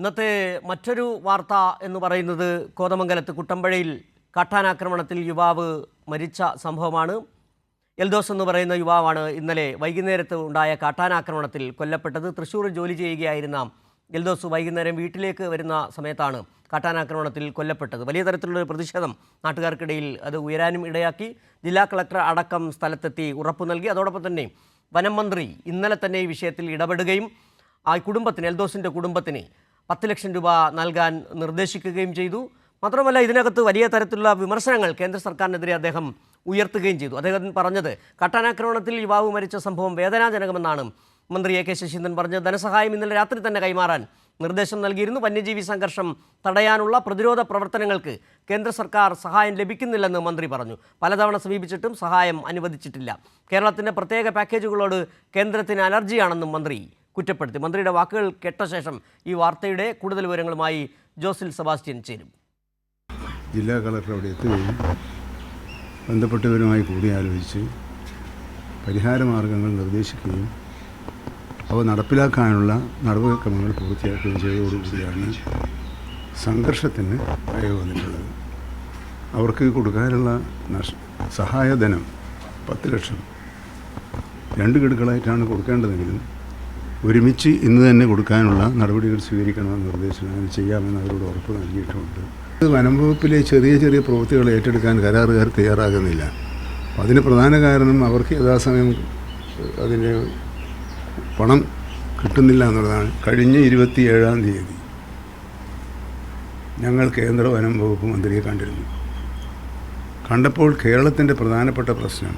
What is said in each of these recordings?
ഇന്നത്തെ മറ്റൊരു വാർത്ത എന്ന് പറയുന്നത് കോതമംഗലത്ത് കുട്ടമ്പഴയിൽ കാട്ടാനാക്രമണത്തിൽ യുവാവ് മരിച്ച സംഭവമാണ്. എൽദോസ് എന്ന് പറയുന്ന യുവാവാണ് ഇന്നലെ വൈകുന്നേരത്ത് ഉണ്ടായ കാട്ടാനാക്രമണത്തിൽ കൊല്ലപ്പെട്ടത്. തൃശ്ശൂർ ജോലി ചെയ്യുകയായിരുന്ന എൽദോസ് വൈകുന്നേരം വീട്ടിലേക്ക് വരുന്ന സമയത്താണ് കാട്ടാനാക്രമണത്തിൽ കൊല്ലപ്പെട്ടത്. വലിയ തരത്തിലുള്ളൊരു പ്രതിഷേധം നാട്ടുകാർക്കിടയിൽ അത് ഉയരാനും ഇടയാക്കി ജില്ലാ കളക്ടർ അടക്കം സ്ഥലത്തെത്തി ഉറപ്പു നൽകി. അതോടൊപ്പം തന്നെ വനം മന്ത്രി ഇന്നലെ തന്നെ ഈ വിഷയത്തിൽ ഇടപെടുകയും ആ കുടുംബത്തിന് എൽദോസിന്റെ കുടുംബത്തിന് പത്ത് ലക്ഷം രൂപ നൽകാൻ നിർദ്ദേശിക്കുകയും ചെയ്തു. മാത്രമല്ല ഇതിനകത്ത് വലിയ തരത്തിലുള്ള വിമർശനങ്ങൾ കേന്ദ്ര സർക്കാരിനെതിരെ അദ്ദേഹം ഉയർത്തുകയും ചെയ്തു. അദ്ദേഹം പറഞ്ഞത് കട്ടാനാക്രമണത്തിൽ യുവാവ് മരിച്ച സംഭവം വേദനാജനകമെന്നാണ് മന്ത്രി എ കെ ശശീന്ദ്രൻ പറഞ്ഞത്. ധനസഹായം ഇന്നലെ രാത്രി തന്നെ കൈമാറാൻ നിർദ്ദേശം നൽകിയിരുന്നു. വന്യജീവി സംഘർഷം തടയാനുള്ള പ്രതിരോധ പ്രവർത്തനങ്ങൾക്ക് കേന്ദ്ര സർക്കാർ സഹായം ലഭിക്കുന്നില്ലെന്ന് മന്ത്രി പറഞ്ഞു. പലതവണ സമീപിച്ചിട്ടും സഹായം അനുവദിച്ചിട്ടില്ല. കേരളത്തിന്റെ പ്രത്യേക പാക്കേജുകളോട് കേന്ദ്രത്തിന് അലർജിയാണെന്നും മന്ത്രി കുറ്റപ്പെടുത്തി. മന്ത്രിയുടെ വാക്കുകൾ കേട്ട ശേഷം ഈ വാർത്തയുടെ കൂടുതൽ വിവരങ്ങളുമായി ജോസിൽ സെബാസ്റ്റ്യൻ ചേരും. ജില്ലാ കളക്ടർ അവിടെ എത്തുകയും ബന്ധപ്പെട്ടവരുമായി കൂടിയാലോചിച്ച് പരിഹാരമാർഗങ്ങൾ നിർദ്ദേശിക്കുകയും അവ നടപ്പിലാക്കാനുള്ള നടപടിക്രമങ്ങൾ പൂർത്തിയാക്കുകയും ചെയ്തതോടുകൂടിയാണ് സംഘർഷത്തിന് അയവ് വന്നിട്ടുള്ളത്. അവർക്ക് കൊടുക്കാനുള്ള നഷ് സഹായധനം പത്ത് ലക്ഷം. രണ്ട് ഗഡുക്കളായിട്ടാണ് കൊടുക്കേണ്ടതെങ്കിലും ഒരുമിച്ച് ഇന്ന് തന്നെ കൊടുക്കാനുള്ള നടപടികൾ സ്വീകരിക്കണമെന്ന് നിർദ്ദേശം അങ്ങനെ ചെയ്യാമെന്ന് അവരോട് ഉറപ്പ് നൽകിയിട്ടുണ്ട് ഇത് വനം വകുപ്പിലെ ചെറിയ ചെറിയ പ്രവൃത്തികൾ ഏറ്റെടുക്കാൻ കരാറുകാർ തയ്യാറാകുന്നില്ല. അതിന് പ്രധാന കാരണം അവർക്ക് യഥാസമയം അതിന്റെ പണം കിട്ടുന്നില്ല എന്നുള്ളതാണ്. കഴിഞ്ഞ ഇരുപത്തി ഏഴാം തീയതി ഞങ്ങൾ കേന്ദ്ര വനം വകുപ്പ് മന്ത്രിയെ കണ്ടിരുന്നു. കണ്ടപ്പോൾ കേരളത്തിന്റെ പ്രധാനപ്പെട്ട പ്രശ്നം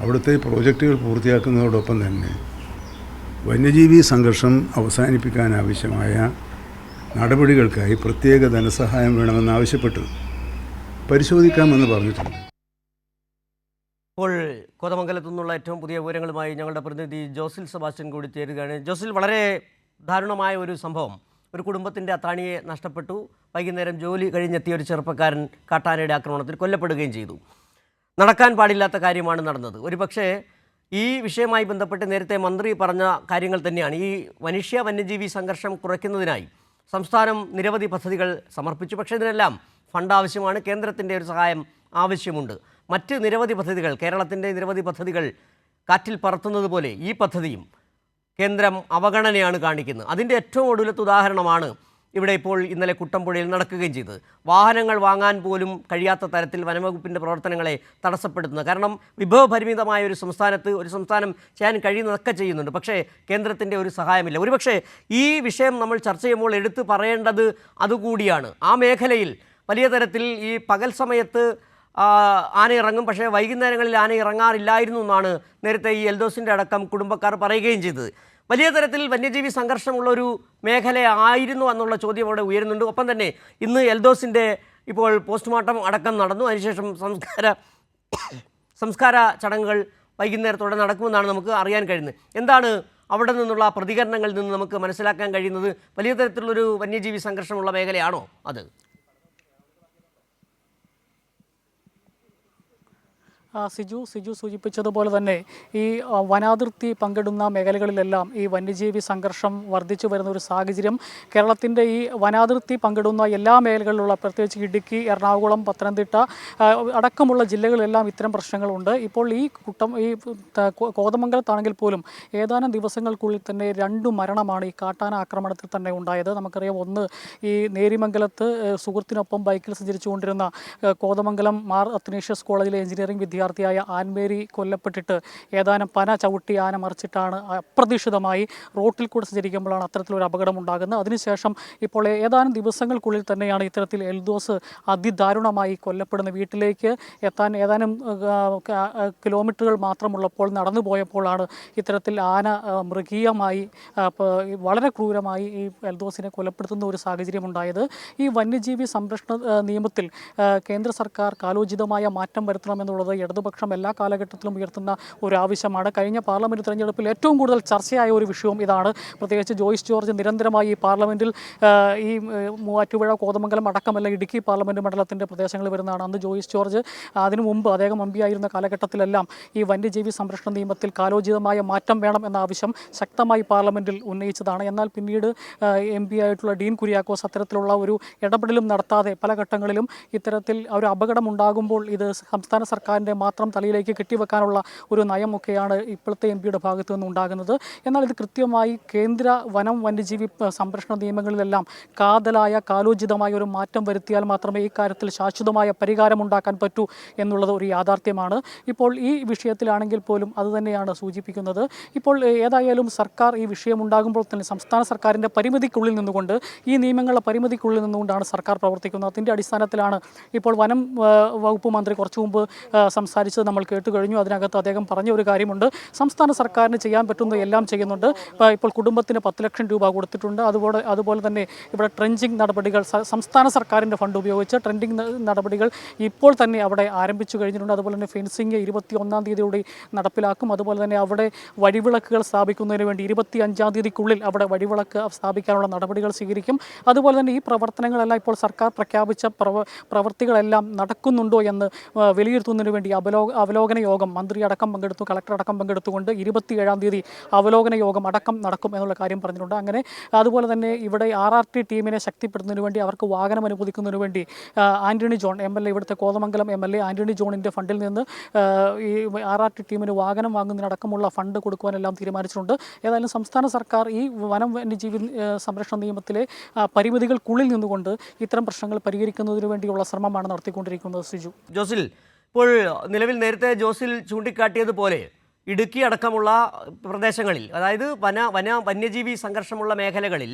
അവിടുത്തെ പ്രോജക്റ്റുകൾ പൂർത്തിയാക്കുന്നതോടൊപ്പം തന്നെ വന്യജീവി സംഘർഷം അവസാനിപ്പിക്കാൻ ആവശ്യമായ നടപടികൾക്കായി പ്രത്യേക ധനസഹായം വേണമെന്ന് ആവശ്യപ്പെട്ടു. പരിശോധിക്കാമെന്ന് പറഞ്ഞിട്ടുണ്ട്. ഇപ്പോൾ കോതമംഗലത്തു നിന്നുള്ള ഏറ്റവും പുതിയ വിവരങ്ങളുമായി ഞങ്ങളുടെ പ്രതിനിധി ജോസിൽ സെബാസ്റ്റ്യൻ കൂടി ചേരുകയാണ്. ജോസിൽ വളരെ ദാരുണമായ ഒരു സംഭവം. ഒരു കുടുംബത്തിന്റെ അത്താണിയെ നഷ്ടപ്പെട്ടു. വൈകുന്നേരം ജോലി കഴിഞ്ഞെത്തിയ ഒരു ചെറുപ്പക്കാരൻ കാട്ടാനയുടെ ആക്രമണത്തിൽ കൊല്ലപ്പെടുകയും ചെയ്തു. നടക്കാൻ പാടില്ലാത്ത കാര്യമാണ് നടന്നത്. ഒരുപക്ഷേ ഈ വിഷയവുമായി ബന്ധപ്പെട്ട് നേരത്തെ മന്ത്രി പറഞ്ഞ കാര്യങ്ങൾ തന്നെയാണ്. ഈ മനുഷ്യ വന്യജീവി സംഘർഷം കുറയ്ക്കുന്നതിനായി സംസ്ഥാനം നിരവധി പദ്ധതികൾ സമർപ്പിച്ചു. പക്ഷേ ഇതിനെല്ലാം ഫണ്ട് ആവശ്യമാണ്. കേന്ദ്രത്തിന്റെ ഒരു സഹായം ആവശ്യമുണ്ട്. മറ്റ് നിരവധി പദ്ധതികൾ കേരളത്തിന്റെ നിരവധി പദ്ധതികൾ കാറ്റിൽ പറത്തുന്നത് പോലെ ഈ പദ്ധതിയും കേന്ദ്രം അവഗണനയാണ് കാണിക്കുന്നത്. അതിന്റെ ഏറ്റവും ഒടുവിലത്തെ ഉദാഹരണമാണ് ഇവിടെ ഇപ്പോൾ ഇന്നലെ കുട്ടമ്പുഴയിൽ നടക്കുകയും ചെയ്തത്. വാഹനങ്ങൾ വാങ്ങാൻ പോലും കഴിയാത്ത തരത്തിൽ വനംവകുപ്പിന്റെ പ്രവർത്തനങ്ങളെ തടസ്സപ്പെടുത്തുന്നത്. കാരണം വിഭവപരിമിതമായ ഒരു സംസ്ഥാനത്ത് ഒരു സംസ്ഥാനം ചെയ്യാൻ കഴിയുന്നതൊക്കെ ചെയ്യുന്നുണ്ട്. പക്ഷേ കേന്ദ്രത്തിന്റെ ഒരു സഹായമില്ല. ഒരുപക്ഷേ ഈ വിഷയം നമ്മൾ ചർച്ച ചെയ്യുമ്പോൾ എടുത്തു പറയേണ്ടത് അതുകൂടിയാണ്. ആ മേഖലയിൽ വലിയ തരത്തിൽ ഈ പകൽ സമയത്ത് ആന ഇറങ്ങും. പക്ഷേ വൈകുന്നേരങ്ങളിൽ ആന ഇറങ്ങാറില്ലായിരുന്നു എന്നാണ് നേരത്തെ ഈ എൽദോസിന്റെ അടക്കം കുടുംബക്കാർ പറയുകയും ചെയ്തത്. വലിയ തരത്തിൽ വന്യജീവി സംഘർഷമുള്ള ഒരു മേഖലയായിരുന്നു എന്നുള്ള ചോദ്യം അവിടെ ഉയരുന്നുണ്ട്. ഒപ്പം തന്നെ ഇന്ന് എൽദോസിന്റെ ഇപ്പോൾ പോസ്റ്റ്മോർട്ടം അടക്കം നടന്നു. അതിനുശേഷം സംസ്കാര സംസ്കാര ചടങ്ങുകൾ വൈകുന്നേരത്തോടെ നടക്കുമെന്നാണ് നമുക്ക് അറിയാൻ കഴിയുന്നത്. എന്താണ് അവിടെ നിന്നുള്ള പ്രതികരണങ്ങളിൽ നിന്ന് നമുക്ക് മനസ്സിലാക്കാൻ കഴിയുന്നത്? വലിയ തരത്തിലുള്ളൊരു വന്യജീവി സംഘർഷമുള്ള മേഖലയാണോ അത്? സിജു സിജു സൂചിപ്പിച്ചതുപോലെ തന്നെ ഈ വനാതിർത്തി പങ്കിടുന്ന മേഖലകളിലെല്ലാം ഈ വന്യജീവി സംഘർഷം വർദ്ധിച്ചു വരുന്ന ഒരു സാഹചര്യം. കേരളത്തിന്റെ ഈ വനാതിർത്തി പങ്കിടുന്ന എല്ലാ മേഖലകളിലുള്ള പ്രത്യേകിച്ച് ഇടുക്കി എറണാകുളം പത്തനംതിട്ട അടക്കമുള്ള ജില്ലകളിലെല്ലാം ഇത്തരം പ്രശ്നങ്ങളുണ്ട്. ഇപ്പോൾ ഈ കുട്ടം ഈ കോതമംഗലത്താണെങ്കിൽ പോലും ഏതാനും ദിവസങ്ങൾക്കുള്ളിൽ തന്നെ രണ്ട് മരണമാണ് ഈ കാട്ടാന ആക്രമണത്തിൽ തന്നെ ഉണ്ടായത്. നമുക്കറിയാം ഒന്ന് ഈ നേരിമംഗലത്ത് സുഹൃത്തിനൊപ്പം ബൈക്കിൽ സഞ്ചരിച്ചുകൊണ്ടിരുന്ന കോതമംഗലം മാർ അത്തനേഷ്യസ് കോളേജിലെ എഞ്ചിനീയറിംഗ് വിദ്യാർത്ഥിയായ ആൻമേരി കൊല്ലപ്പെട്ടിട്ട് ഏതാനും പന ചവിട്ടി ആന മറിച്ചിട്ടാണ് അപ്രതീക്ഷിതമായി റോട്ടിൽ കൂടെ സഞ്ചരിക്കുമ്പോഴാണ് അത്തരത്തിലൊരു അപകടം ഉണ്ടാകുന്നത്. അതിനുശേഷം ഇപ്പോൾ ഏതാനും ദിവസങ്ങൾക്കുള്ളിൽ തന്നെയാണ് ഇത്തരത്തിൽ എൽദോസ് അതിദാരുണമായി കൊല്ലപ്പെടുന്ന വീട്ടിലേക്ക് എത്താൻ ഏതാനും കിലോമീറ്ററുകൾ മാത്രമുള്ളപ്പോൾ നടന്നു പോയപ്പോഴാണ് ഇത്തരത്തിൽ ആന മൃഗീയമായി വളരെ ക്രൂരമായി ഈ എൽദോസിനെ കൊലപ്പെടുത്തുന്ന ഒരു സാഹചര്യം ഉണ്ടായത്. ഈ വന്യജീവി സംരക്ഷണ നിയമത്തിൽ കേന്ദ്ര സർക്കാർ കാലോചിതമായ മാറ്റം വരുത്തണമെന്നുള്ളത് ഇടതുപക്ഷം എല്ലാ കാലഘട്ടത്തിലും ഉയർത്തുന്ന ഒരു ആവശ്യമാണ്. കഴിഞ്ഞ പാർലമെന്റ് തെരഞ്ഞെടുപ്പിൽ ഏറ്റവും കൂടുതൽ ചർച്ചയായ ഒരു വിഷയവും ഇതാണ്. പ്രത്യേകിച്ച് ജോയിസ് ജോർജ് നിരന്തരമായി ഈ പാർലമെന്റിൽ ഈ മൂവാറ്റുപുഴ കോതമംഗലം അടക്കമല്ല ഇടുക്കി പാർലമെന്റ് മണ്ഡലത്തിന്റെ പ്രദേശങ്ങളിൽ വരുന്നതാണ്. അന്ന് ജോയിസ് ജോർജ് അതിനു മുമ്പ് അദ്ദേഹം എം ആയിരുന്ന കാലഘട്ടത്തിലെല്ലാം ഈ വന്യജീവി സംരക്ഷണ നിയമത്തിൽ കാലോചിതമായ മാറ്റം വേണം എന്ന ആവശ്യം ശക്തമായി പാർലമെന്റിൽ ഉന്നയിച്ചതാണ്. എന്നാൽ പിന്നീട് എം പി ആയിട്ടുള്ള ഡീൻ കുര്യാക്കോസ് അത്തരത്തിലുള്ള ഒരു ഇടപെടലും നടത്താതെ പല ഘട്ടങ്ങളിലും ഇത്തരത്തിൽ ഒരു അപകടമുണ്ടാകുമ്പോൾ ഇത് സംസ്ഥാന സർക്കാരിന്റെ മാത്രം തലയിലേക്ക് കെട്ടിവെക്കാനുള്ള ഒരു നയമൊക്കെയാണ് ഇപ്പോഴത്തെ എം പിയുടെ ഭാഗത്തു നിന്നുണ്ടാകുന്നത്. എന്നാൽ ഇത് കൃത്യമായി കേന്ദ്ര വനം വന്യജീവി സംരക്ഷണ നിയമങ്ങളിലെല്ലാം കാതലായ കാലോചിതമായ ഒരു മാറ്റം വരുത്തിയാൽ മാത്രമേ ഈ കാര്യത്തിൽ ശാശ്വതമായ പരിഹാരമുണ്ടാക്കാൻ പറ്റൂ എന്നുള്ളത് ഒരു യാഥാർത്ഥ്യമാണ്. ഇപ്പോൾ ഈ വിഷയത്തിലാണെങ്കിൽ പോലും അതുതന്നെയാണ് സൂചിപ്പിക്കുന്നത്. ഇപ്പോൾ ഏതായാലും സർക്കാർ ഈ വിഷയം ഉണ്ടാകുമ്പോൾ തന്നെ സംസ്ഥാന സർക്കാരിന്റെ പരിമിതിക്കുള്ളിൽ നിന്നുകൊണ്ട് ഈ നിയമങ്ങളുടെ പരിമിതിക്കുള്ളിൽ നിന്നുകൊണ്ടാണ് സർക്കാർ പ്രവർത്തിക്കുന്നത്. അതിന്റെ അടിസ്ഥാനത്തിലാണ് ഇപ്പോൾ വനം വകുപ്പ് മന്ത്രി കുറച്ചു മുമ്പ് ആ, സംസാരിച്ചത് നമ്മൾ കേട്ടു കഴിഞ്ഞു. അതിനകത്ത് അദ്ദേഹം പറഞ്ഞ ഒരു കാര്യമുണ്ട്. സംസ്ഥാന സർക്കാരിന് ചെയ്യാൻ പറ്റുന്ന എല്ലാം ചെയ്യുന്നുണ്ട്. ഇപ്പോൾ- കുടുംബത്തിന് പത്ത് ലക്ഷം രൂപ കൊടുത്തിട്ടുണ്ട്. അതുപോലെ അതുപോലെ തന്നെ ഇവിടെ ട്രെഞ്ചിങ് നടപടികൾ സംസ്ഥാന സർക്കാരിന്റെ ഫണ്ട് ഉപയോഗിച്ച് ട്രെൻഡിങ് നടപടികൾ ഇപ്പോൾ തന്നെ അവിടെ ആരംഭിച്ചു കഴിഞ്ഞിട്ടുണ്ട്. അതുപോലെ തന്നെ ഫെൻസിങ് ഇരുപത്തി ഒന്നാം തീയതിയോടെ നടപ്പിലാക്കും. അതുപോലെ തന്നെ അവിടെ വഴിവിളക്കുകൾ സ്ഥാപിക്കുന്നതിന് വേണ്ടി ഇരുപത്തി അഞ്ചാം തീയതിക്കുള്ളിൽ അവിടെ വഴിവിളക്ക് സ്ഥാപിക്കാനുള്ള നടപടികൾ സ്വീകരിക്കും. അതുപോലെ തന്നെ ഈ പ്രവർത്തനങ്ങളെല്ലാം ഇപ്പോൾ സർക്കാർ പ്രഖ്യാപിച്ച പ്രവർത്തികളെല്ലാം നടക്കുന്നുണ്ടോ എന്ന് വിലയിരുത്തുന്നതിന് വേണ്ടി അവലോ അവലോകന യോഗം മന്ത്രി അടക്കം പങ്കെടുത്തു കളക്ടർ അടക്കം പങ്കെടുത്തുകൊണ്ട് ഇരുപത്തിയേഴാം തീയതി അവലോകന യോഗം അടക്കം നടക്കും എന്നുള്ള കാര്യം പറഞ്ഞിട്ടുണ്ട്. അങ്ങനെ അതുപോലെ തന്നെ ഇവിടെ ആർ ആർ ടി ടീമിനെ ശക്തിപ്പെടുത്തുന്നതിന് വേണ്ടി അവർക്ക് വാഹനം അനുവദിക്കുന്നതിന് വേണ്ടി Antony John M L A ഇവിടുത്തെ Kothamangalam M L A Antony ജോണിന്റെ ഫണ്ടിൽ നിന്ന് ഈ ആർ ആർ ടി ടീമിന് വാഹനം വാങ്ങുന്നതിനടക്കമുള്ള ഫണ്ട് കൊടുക്കുവാനെല്ലാം തീരുമാനിച്ചിട്ടുണ്ട്. ഏതായാലും സംസ്ഥാന സർക്കാർ ഈ വനം വന്യജീവി സംരക്ഷണ നിയമത്തിലെ പരിമിതികൾക്കുള്ളിൽ നിന്നുകൊണ്ട് ഇത്തരം പ്രശ്നങ്ങൾ പരിഹരിക്കുന്നതിന് വേണ്ടിയുള്ള ശ്രമമാണ് നടത്തിക്കൊണ്ടിരിക്കുന്നത്. സിജു. ജോസിൽ ഇപ്പോൾ നിലവിൽ നേരത്തെ ജോസിൽ ചൂണ്ടിക്കാട്ടിയതുപോലെ ഇടുക്കി അടക്കമുള്ള പ്രദേശങ്ങളിൽ അതായത് വന വന വന്യജീവി സംഘർഷമുള്ള മേഖലകളിൽ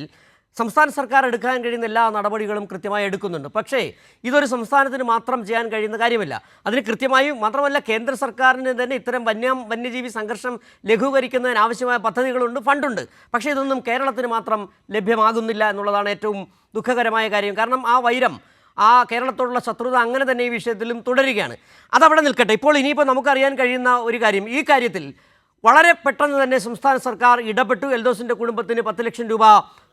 സംസ്ഥാന സർക്കാർ എടുക്കാൻ കഴിയുന്ന എല്ലാ നടപടികളും കൃത്യമായി എടുക്കുന്നുണ്ട്. പക്ഷേ ഇതൊരു സംസ്ഥാനത്തിന് മാത്രം ചെയ്യാൻ കഴിയുന്ന കാര്യമല്ല. അതിന് കൃത്യമായി മാത്രമല്ല കേന്ദ്ര സർക്കാരിന് തന്നെ ഇത്തരം വന്യ വന്യജീവി സംഘർഷം ലഘൂകരിക്കുന്നതിന് ആവശ്യമായ പദ്ധതികളുണ്ട് ഫണ്ടുണ്ട്. പക്ഷേ ഇതൊന്നും കേരളത്തിന് മാത്രം ലഭ്യമാകുന്നില്ല എന്നുള്ളതാണ് ഏറ്റവും ദുഃഖകരമായ കാര്യം. കാരണം ആ വൈരം ആ കേരളത്തോടുള്ള ശത്രുത അങ്ങനെ തന്നെ ഈ വിഷയത്തിലും തുടരുകയാണ്. അതവിടെ നിൽക്കട്ടെ. ഇപ്പോൾ ഇനിയിപ്പോൾ നമുക്കറിയാൻ കഴിയുന്ന ഒരു കാര്യം. ഈ കാര്യത്തിൽ വളരെ പെട്ടെന്ന് തന്നെ സംസ്ഥാന സർക്കാർ ഇടപെട്ടു. എൽദോസിന്റെ കുടുംബത്തിന് പത്ത് ലക്ഷം രൂപ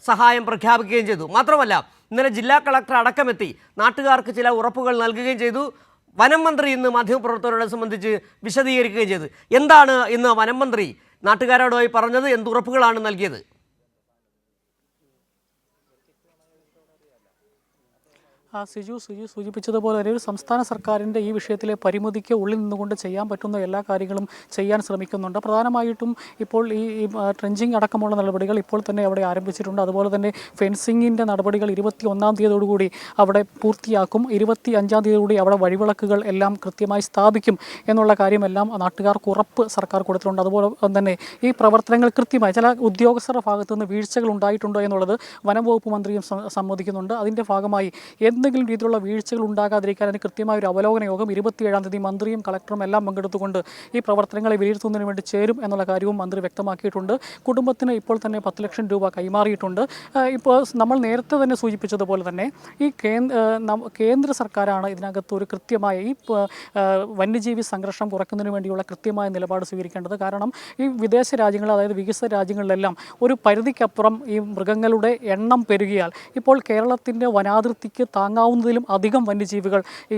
സഹായം പ്രഖ്യാപിക്കുകയും ചെയ്തു. മാത്രമല്ല ഇന്നലെ ജില്ലാ കളക്ടർ അടക്കമെത്തി നാട്ടുകാർക്ക് ചില ഉറപ്പുകൾ നൽകുകയും ചെയ്തു. വനം മന്ത്രി ഇന്ന് മാധ്യമപ്രവർത്തകരോട് സംബന്ധിച്ച് വിശദീകരിക്കുകയും ചെയ്തു. എന്താണ് ഇന്ന് വനം മന്ത്രി നാട്ടുകാരോടായി പറഞ്ഞത്? എന്തുറപ്പുകളാണ് നൽകിയത്? ആ സിജു സിജു സൂചിപ്പിച്ചതുപോലെ തന്നെ ഒരു സംസ്ഥാന സർക്കാരിന്റെ ഈ വിഷയത്തിലെ പരിമിതിക്ക് ഉള്ളിൽ നിന്നുകൊണ്ട് ചെയ്യാൻ പറ്റുന്ന എല്ലാ കാര്യങ്ങളും ചെയ്യാൻ ശ്രമിക്കുന്നുണ്ട്. പ്രധാനമായിട്ടും ഇപ്പോൾ ഈ ട്രെഞ്ചിങ് അടക്കമുള്ള നടപടികൾ ഇപ്പോൾ തന്നെ അവിടെ ആരംഭിച്ചിട്ടുണ്ട്. അതുപോലെ തന്നെ ഫെൻസിങ്ങിന്റെ നടപടികൾ ഇരുപത്തി ഒന്നാം തീയതിയോടുകൂടി അവിടെ പൂർത്തിയാക്കും. ഇരുപത്തി അഞ്ചാം തീയതിയോടുകൂടി അവിടെ വഴിവിളക്കുകൾ എല്ലാം കൃത്യമായി സ്ഥാപിക്കും എന്നുള്ള കാര്യമെല്ലാം നാട്ടുകാർക്ക് ഉറപ്പ് സർക്കാർ കൊടുത്തിട്ടുണ്ട്. അതുപോലെ തന്നെ ഈ പ്രവർത്തനങ്ങൾ കൃത്യമായി ചില ഉദ്യോഗസ്ഥരുടെ ഭാഗത്തുനിന്ന് വീഴ്ചകൾ ഉണ്ടായിട്ടുണ്ടോ എന്നുള്ളത് വനം വകുപ്പ് മന്ത്രിയും സമ്മതിക്കുന്നുണ്ട്. അതിന്റെ ഭാഗമായി എന്തെങ്കിലും രീതിയിലുള്ള വീഴ്ചകൾ ഉണ്ടാകാതിരിക്കാൻ അതിന് കൃത്യമായ ഒരു അവലോകന യോഗം ഇരുപത്തിയേഴാം തീയതി മന്ത്രിയും കളക്ടറും എല്ലാം പങ്കെടുത്തുകൊണ്ട് ഈ പ്രവർത്തനങ്ങളെ വിലയിരുത്തുന്നതിന് വേണ്ടി ചേരും എന്നുള്ള കാര്യവും മന്ത്രി വ്യക്തമാക്കിയിട്ടുണ്ട്. കുടുംബത്തിന് ഇപ്പോൾ തന്നെ പത്ത് ലക്ഷം രൂപ കൈമാറിയിട്ടുണ്ട്. ഇപ്പോൾ നമ്മൾ നേരത്തെ തന്നെ സൂചിപ്പിച്ചതുപോലെ തന്നെ ഈ കേന്ദ്ര സർക്കാരാണ് ഇതിനകത്ത് ഒരു കൃത്യമായ ഈ വന്യജീവി സംഘർഷം കുറയ്ക്കുന്നതിന് വേണ്ടിയുള്ള കൃത്യമായ നിലപാട് സ്വീകരിക്കേണ്ടത്. കാരണം ഈ വിദേശ രാജ്യങ്ങൾ അതായത് വികസിത രാജ്യങ്ങളിലെല്ലാം ഒരു പരിധിക്കപ്പുറം ഈ മൃഗങ്ങളുടെ എണ്ണം പെരുകിയാൽ ഇപ്പോൾ കേരളത്തിന്റെ വനാതിർത്തിക്ക് താങ്ങാവുന്നതിലും അധികം വന്യജീവികൾ ഈ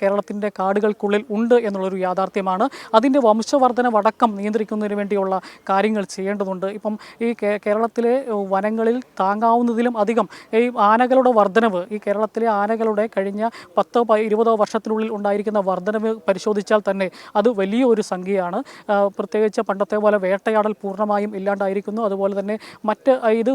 കേരളത്തിന്റെ കാടുകൾക്കുള്ളിൽ ഉണ്ട് എന്നുള്ളൊരു യാഥാർത്ഥ്യമാണ്. അതിന്റെ വംശവർധനവടക്കം നിയന്ത്രിക്കുന്നതിന് വേണ്ടിയുള്ള കാര്യങ്ങൾ ചെയ്യേണ്ടതുണ്ട്. ഇപ്പം ഈ കേരളത്തിലെ വനങ്ങളിൽ താങ്ങാവുന്നതിലും അധികം ഈ ആനകളുടെ വർധനവ് ഈ കേരളത്തിലെ ആനകളുടെ കഴിഞ്ഞ പത്തോ ഇരുപതോ വർഷത്തിനുള്ളിൽ ഉണ്ടായിരിക്കുന്ന വർധനവ് പരിശോധിച്ചാൽ തന്നെ അത് വലിയ ഒരു സംഖ്യയാണ് പ്രത്യേകിച്ച് പണ്ടത്തെ പോലെ വേട്ടയാടൽ പൂർണമായും ഇല്ലാണ്ടായിരിക്കുന്നു. അതുപോലെ തന്നെ മറ്റ് ഇത്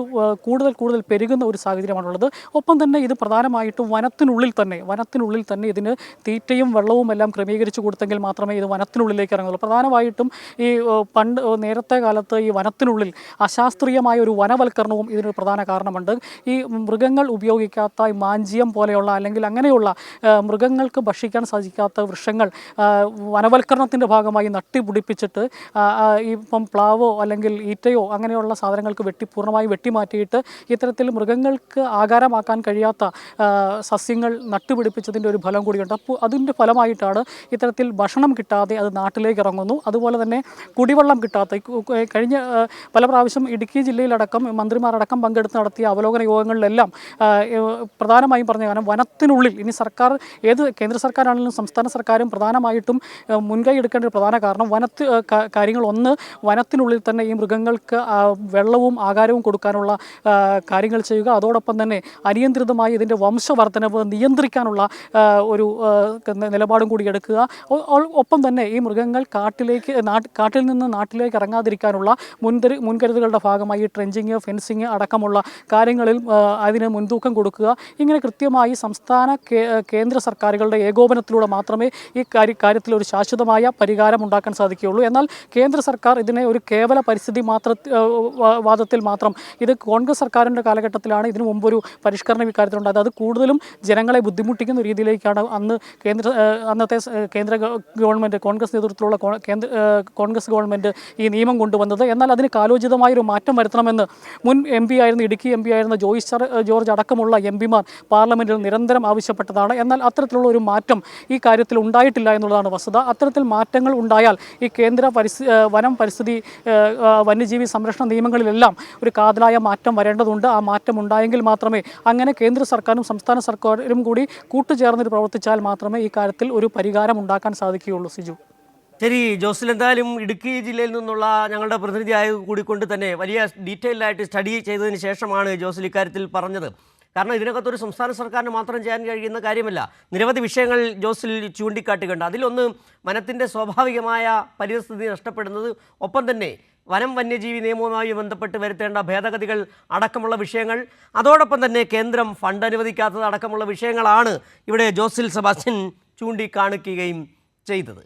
കൂടുതൽ കൂടുതൽ പെരുകുന്ന ഒരു സാഹചര്യമാണുള്ളത്. ഒപ്പം തന്നെ ഇത് പ്രധാനമായിട്ടും വനത്തിനുള്ളിൽ തന്നെ വനത്തിനുള്ളിൽ തന്നെ ഇതിന് തീറ്റയും വെള്ളവും എല്ലാം ക്രമീകരിച്ച് കൊടുത്തെങ്കിൽ മാത്രമേ ഇത് വനത്തിനുള്ളിലേക്ക് ഇറങ്ങുള്ളൂ. പ്രധാനമായിട്ടും ഈ പണ്ട് നേരത്തെ കാലത്ത് ഈ വനത്തിനുള്ളിൽ അശാസ്ത്രീയമായ ഒരു വനവൽക്കരണവും ഇതിനൊരു പ്രധാന കാരണമുണ്ട്. ഈ മൃഗങ്ങൾ ഉപയോഗിക്കാത്ത ഈ മാഞ്ചിയം പോലെയുള്ള അല്ലെങ്കിൽ അങ്ങനെയുള്ള മൃഗങ്ങൾക്ക് ഭക്ഷിക്കാൻ സാധിക്കാത്ത വൃക്ഷങ്ങൾ വനവൽക്കരണത്തിന്റെ ഭാഗമായി നട്ടിപിടിപ്പിച്ചിട്ട് ഇപ്പം പ്ലാവോ അല്ലെങ്കിൽ ഈറ്റയോ അങ്ങനെയുള്ള സാധനങ്ങൾക്ക് വെട്ടി പൂർണമായും വെട്ടിമാറ്റിയിട്ട് ഇത്തരത്തിൽ മൃഗങ്ങൾക്ക് ആകാരമാക്കാൻ കഴിയാത്ത സസ്യങ്ങൾ നട്ടുപിടിപ്പിച്ചതിന്റെ ഒരു ഫലം കൂടിയുണ്ട്. അപ്പോൾ അതിന്റെ ഫലമായിട്ടാണ് ഇത്തരത്തിൽ ഭക്ഷണം കിട്ടാതെ അത് നാട്ടിലേക്ക് ഇറങ്ങുന്നു. അതുപോലെ തന്നെ കുടിവെള്ളം കിട്ടാത്ത കഴിഞ്ഞ പല പ്രാവശ്യം ഇടുക്കി ജില്ലയിലടക്കം മന്ത്രിമാരടക്കം പങ്കെടുത്ത് നടത്തിയ അവലോകന യോഗങ്ങളിലെല്ലാം പ്രധാനമായും പറഞ്ഞ കാരണം വനത്തിനുള്ളിൽ ഇനി സർക്കാർ ഏത് കേന്ദ്ര സർക്കാരാണെങ്കിലും സംസ്ഥാന സർക്കാരും പ്രധാനമായിട്ടും മുൻകൈ എടുക്കേണ്ട ഒരു പ്രധാന കാരണം വനത്ത് കാര്യങ്ങൾ ഒന്ന് വനത്തിനുള്ളിൽ തന്നെ ഈ മൃഗങ്ങൾക്ക് വെള്ളവും ആകാരവും കൊടുക്കാനുള്ള കാര്യങ്ങൾ ചെയ്യുക. അതോടൊപ്പം തന്നെ അനിയന്ത്രിതമായി ഇതിന്റെ വംശവർദ്ധനവ് നിയന്ത്രിക്കാനുള്ള ഒരു നിലപാടും കൂടി എടുക്കുക. ഒപ്പം തന്നെ ഈ മൃഗങ്ങൾ കാട്ടിലേക്ക് കാട്ടിൽ നിന്ന് നാട്ടിലേക്ക് ഇറങ്ങാതിരിക്കാനുള്ള മുൻകരു മുൻകരുതലുകളുടെ ഭാഗമായി ട്രെഞ്ചിങ് ഫെൻസിങ് അടക്കമുള്ള കാര്യങ്ങളിൽ അതിന് മുൻതൂക്കം കൊടുക്കുക. ഇങ്ങനെ കൃത്യമായി സംസ്ഥാന കേന്ദ്ര സർക്കാരുകളുടെ ഏകോപനത്തിലൂടെ മാത്രമേ ഈ കാര്യ കാര്യത്തിൽ ഒരു ശാശ്വതമായ പരിഹാരം ഉണ്ടാക്കാൻ സാധിക്കുകയുള്ളൂ. എന്നാൽ കേന്ദ്ര സർക്കാർ ഇതിനെ ഒരു കേവല പരിസ്ഥിതി മാത്ര വാദത്തിൽ മാത്രം ഇത് കോൺഗ്രസ് സർക്കാരിന്റെ കാലഘട്ടത്തിലാണ് ഇതിനു മുമ്പൊരു പരിഷ്കരണം ഇക്കാര്യത്തിലുണ്ടായത്. അത് കൂടുതലും ജനങ്ങളെ ബുദ്ധിമുട്ടിക്കുന്ന രീതിയിലേക്കാണ് അന്ന് കേന്ദ്ര അന്നത്തെ കേന്ദ്ര ഗവ- ഗവൺമെന്റ് കോൺഗ്രസ് നേതൃത്വത്തിലുള്ള കേന്ദ്ര കോൺഗ്രസ് ഗവൺമെന്റ് ഈ നിയമം കൊണ്ടുവന്നത്. എന്നാൽ അതിന് കാലോചിതമായൊരു മാറ്റം വരുത്തണമെന്ന് മുൻ എം പി ആയിരുന്ന ഇടുക്കി എം പി ആയിരുന്ന ജോയിസ് ജോർജ് അടക്കമുള്ള എം പിമാർ പാർലമെന്റിൽ നിരന്തരം ആവശ്യപ്പെട്ടതാണ്. എന്നാൽ അത്തരത്തിലുള്ള ഒരു മാറ്റം ഈ കാര്യത്തിൽ ഉണ്ടായിട്ടില്ല എന്നുള്ളതാണ് വസ്തുത. അത്തരത്തിൽ മാറ്റങ്ങൾ ഉണ്ടായാൽ ഈ കേന്ദ്ര പരിസ്ഥിതി വനം പരിസ്ഥിതി വന്യജീവി സംരക്ഷണ നിയമങ്ങളിലെല്ലാം ഒരു കാതലായ മാറ്റം വരേണ്ടതുണ്ട്. ആ മാറ്റം ഉണ്ടായെങ്കിൽ മാത്രമേ അങ്ങനെ കേന്ദ്ര സർക്കാരും സംസ്ഥാന സർക്കാരും കൂടി കൂട്ടുചേർന്ന് പ്രവർത്തിച്ചാൽ മാത്രമേ ഈ കാര്യത്തിൽ ഒരു പരിഹാരം ഉണ്ടാക്കാൻ സാധിക്കുകയുള്ളൂ സിജു. ശരി ജോസിൽ എന്തായാലും ഇടുക്കി ജില്ലയിൽ നിന്നുള്ള ഞങ്ങളുടെ പ്രതിനിധിയായ കൂടിക്കൊണ്ട് തന്നെ വലിയ ഡീറ്റെയിൽഡ് ആയിട്ട് സ്റ്റഡി ചെയ്തതിന് ശേഷമാണ് ജോസിൽ ഇക്കാര്യത്തിൽ പറഞ്ഞത്. കാരണം ഇതിനകത്തൊരു സംസ്ഥാന സർക്കാരിന് മാത്രം ചെയ്യാൻ കഴിയുന്ന കാര്യമല്ല. നിരവധി വിഷയങ്ങൾ ജോസിൽ ചൂണ്ടിക്കാട്ടുകയുണ്ട് അതിലൊന്ന് വനത്തിന്റെ സ്വാഭാവികമായ പരിസ്ഥിതി നഷ്ടപ്പെടുന്നത് ഒപ്പം തന്നെ വനം വന്യജീവി നിയമവുമായി ബന്ധപ്പെട്ട് വരുത്തേണ്ട ഭേദഗതികൾ അടക്കമുള്ള വിഷയങ്ങൾ. അതോടൊപ്പം തന്നെ കേന്ദ്രം ഫണ്ട് അനുവദിക്കാത്തത് അടക്കമുള്ള വിഷയങ്ങളാണ് ഇവിടെ ജോസിൽ സെബാസ്റ്റ്യൻ ചൂണ്ടിക്കാണിക്കുകയും ചെയ്തത്.